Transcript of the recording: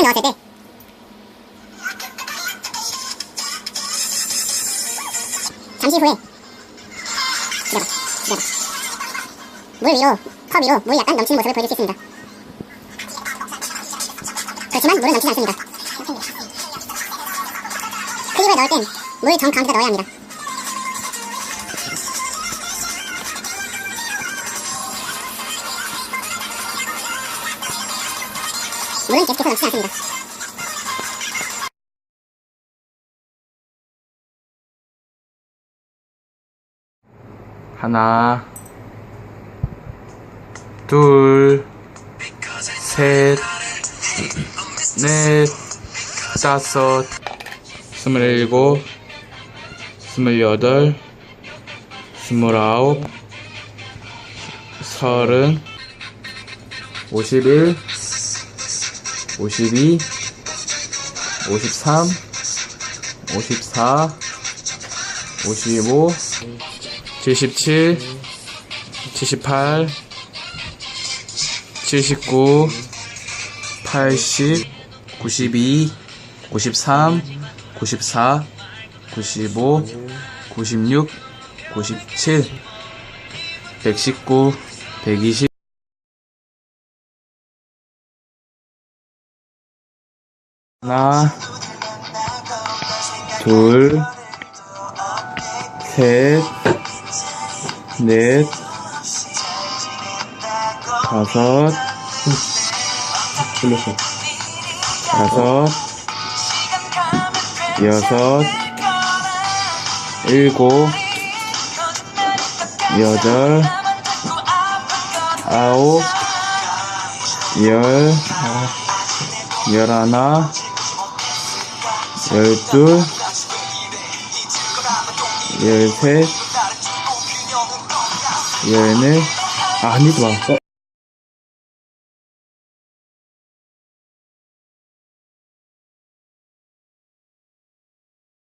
이때 넣었을 때 잠시 후에. 기다려 기다려 물 위로 컵 위로 물이 약간 넘치는 모습을 보여줄 수 있습니다. 그렇지만 물은 넘치지 않습니다. 크림을 넣을 땐물정 가운데다 넣어야 합니다 물은 계속해서 넘치지 않습니다. 하나, 둘, 셋, 넷, 다섯, 스물일곱, 스물여덟, 스물아홉, 서른, 오십일, 오십이, 오십삼, 오십사, 오십오, 77, 78, 79, 80, 92, 93, 94, 95, 96, 97, 119, 120. 하나, 둘, 셋, 넷, 다섯, 불렀어. 다섯, 여섯, 일곱, 여덟, 아홉, 열, 열하나, 열둘, 열셋, 열넷, 아, 한입 봐. 어?